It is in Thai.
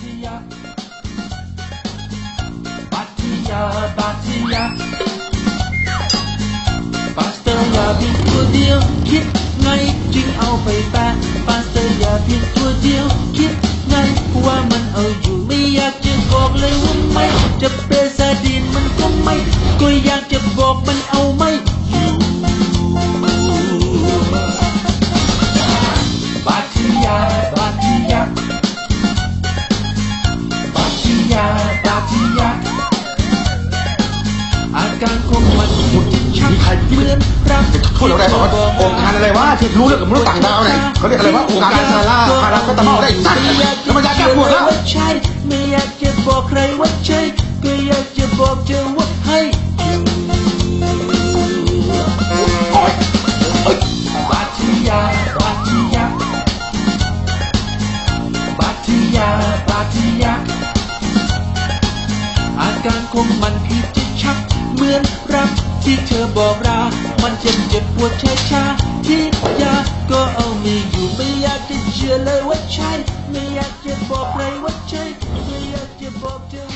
ทิยาบาทิยาบาทิยาปาสเตอร์ยาเพียงตัวเดียวคิดาบาทิยาอาการของมันหุดชักเหมือนรักเขาเรียกอะไรบอกว่าองค์การอะไรวะที่รู้เรื่องกับมนุษย์ต่างดาวเนี่ยเขาเรียกอะไรวะองค์การพาราพาราก็ตะมอได้สัตว์แล้วมันยาแก้ปวดแล้วใช่ไม่อยากจะบอกใครว่าใช่ก็อยากจะบอกเธอว่าให้อยู่โอ้ยเอ้ยบาทิยาบาทิยาบาทิยาบาทิยา งมันคิดจะชัก เหมือนรักที่เธอบอกรา มันเจ็บเจ็บปวดช้าชาที่ยาก็เอามีอยู่ไม่อยากจะเชื่อเลยว่าใช่ ไม่อยากจะบอกใครว่าใช่ ไม่อยากจะบอกเธอ